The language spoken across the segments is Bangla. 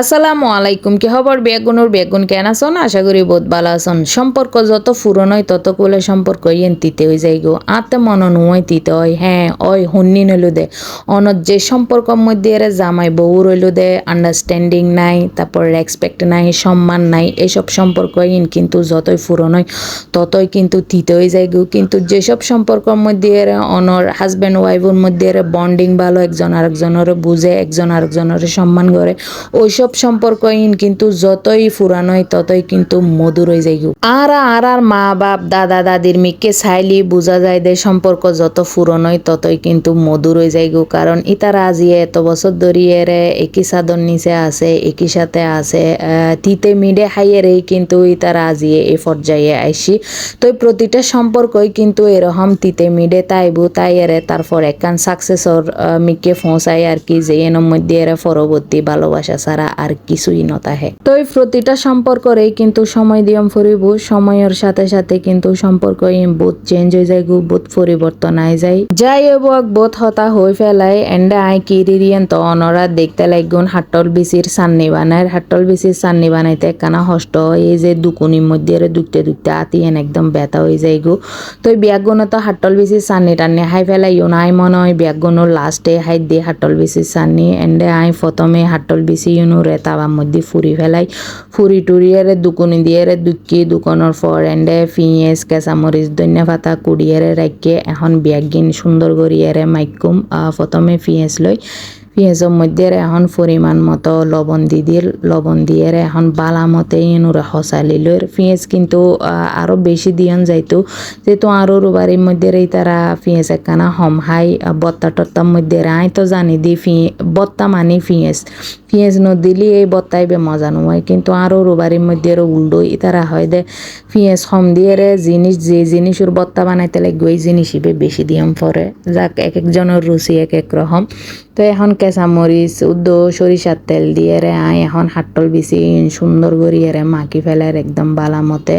আসসালামু আলাইকুম, কি খবর? বেগুনুর বেগুন কেন আছেন? আশা করি বহুত ভালো আছেন। সম্পর্ক যত হয়, তত কোলে সম্পর্ক ইয়েন তিতে হয়ে যাই গো। আতে মন নুয় তিতে হয় হ্যাঁ ওই হুন্নি নইলো দে। অনত যে সম্পর্ক মধ্যে এর জামাই বউ রইল দে আন্ডারস্ট্যান্ডিং নাই, তারপর রেসপেক্ট নাই, সম্মান নাই এইসব সম্পর্ক ইন কিন্তু যতই হয়, ততই কিন্তু তিতে হয়ে যায় গো। কিন্তু যেসব সম্পর্কের মধ্যে এর অনর হাজব্যান্ড ওয়াইফের মধ্যে এর বন্ডিং ভালো, একজন আরেকজনের বুঝে, একজন আরেকজনের সম্মান করে, ওইসব সম্পর্ক ইন কিন্তু যতই ফুরানো হয়, ততই কিন্তু মধুর হয়ে গো। আর আর আর মা বাপ, দাদা দাদির মিকে চাইলি বোঝা যায় যে সম্পর্ক যত ফুরনো হয়, ততই কিন্তু মধুর হয়ে গো। কারণ ইতারা আজিয়ে এত বছর ধরিয়ে রে একই চাদর নিচে আছে, একই সাথে আছে তিতে মিডে হাইয়েরেই কিন্তু ইতারা আজিয়ে এই পর্যায়ে আইসি তো প্রতিটা সম্পর্কই কিন্তু এরকম তিতে মিডে তাইবু তাই এরে, তারপর একখান সাকসেসর মিকে পৌঁছায় আর কি, যে এর মধ্যে এর পরবর্তী ভালোবাসা ছাড়া আর কিছুই নতাহে তো এই প্রতিটা সম্পর্করেই কিন্তু সময় দিয়ম ফুরিব, সময়ের সাথে সাথে কিন্তু সম্পর্ক বহুত চেঞ্জ হয়ে যায় বহুত পরিবর্তন আই যায়। যাই হোক বহুত হতা হয়ে ফেলাই, এন্ডে আই কিরিরিয়েন তো অনরা দেখতে লাগুন হাট্টল বিচির সান্নি বানায়। হাট্টল বিচির সান্নি বানাইতে একখানা হষ্ট এই যে দুকুনির মধ্যে দুকতে দুকতে আতিয়েন একদম ব্যথা হয়ে যায় গো। তো এই বিয়াগুনো তো হাট্টল বিচির সান্নি টান্নি হাই ফেলাই, ইউন আই মনে হয় বিয়াগুনোর লাস্টে হাই দিয়ে হাট্টল বিচির সান্নি, এন্ডে আই প্রথমে হাট্টল বিচি ইউনো রে তাবার মধ্যে ফুরি ফেলাই ফুরি টুরি এরে দুকুনি দিয়ে এরে দুকি দুকনের ফর এন্ডে ফিঁয়েস কেঁচামরিচ ধনিয়া পাতা কুড়িয়ে রাখিয়ে এখন ব্যাগিন সুন্দর করি এরে মাইকুম প্রথমে ফিঁয়েস লই পেঁয়াজের মধ্যে এখন পরিমাণ মতো লবণ দি দিল লবণ দিয়ে এখন বালা মতে ইনুরে হসালি লই পেঁয়াজ কিন্তু আহ, আরও বেশি দিয়ন যাইতো। যেহেতু আরও রুবারির মধ্যে রে তারা পেঁয়াজ একখানা হম হাই বত্তা টত্তার মধ্যে আই তো জানি দি ফি বত্তা মানি পেঁয়াজ। পেঁয়াজ নদিলি এই বত্তাইবে মজা নয় কিন্তু আরও রুবারির মধ্যে রে উল্টো তারা হয় দে। পেঁয়াজ হম দিয়ে রে জিনিস যে জিনিসের বত্তা বানাইতে লাগবে ওই জিনিস হিবে বেশি দিয়ম পরে যাক এক একজনের রুচি এক এক রকম তো এখন কেঁচামরিচ উদ্দ সরিষার তেল দিয়ে রে আই এখন হাট্টল বিচি সুন্দর করিয়ে রে মাখি ফেলার একদম বালা মতে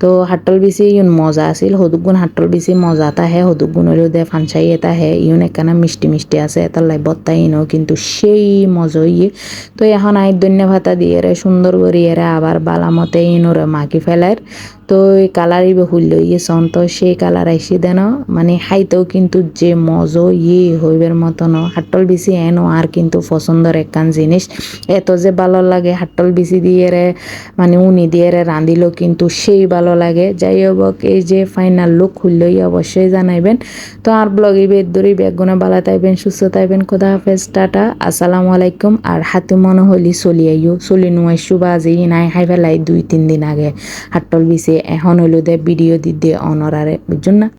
তো হাট্টল বিচি ইউন মজা আছিল হদুগুণ হাট্টল বিচি মজা তাহে হদুগুণ হলেও দে ফানসাই এটা হে ইউন একখানা মিষ্টি মিষ্টি আছে, এটা লাই বত্তা ইনও কিন্তু সেই মজা ইয়ে তো এখন আই ধন্য ভাতা দিয়ে রে সুন্দর করিয়ে রে আবার বালা মতে ইনুরে মাখি ফেলার তো এই কালার ইবে হুল্লো ইয়ে তো সেই কালার আইসি দেন মানে খাইতেও কিন্তু যে মজো ইয়ে হইবের মতন। হাট্টল বিচি এনো আর কিন্তু পছন্দের একখান জিনিস। এত যে ভালো লাগে হাট্টল বিচি দিয়ে রে মানে উনি দিয়ে রে রাঁধিলো কিন্তু সেই ভালো লাগে। যাই হোক এই যে ফাইনাল লুক হইলই অবশ্যই জানাইবেন। তো আর ব্লগ ইবে দূরে ব্যাগুনে ভালো তাইবেন, সুস্থ তাইবেন, খোদা হাফেজ, টাটা, আসসালামু আলাইকুম। আর হাতে মনে হলি চলি আইও, চলি নুয়াইসু বা আজি নাই খাই ফেলাই দুই, তিন দিন আগে। হাট্টল বিচি এখন হইল দে ভিডিও দি দিয়ে অনরারে বুঝছেন না?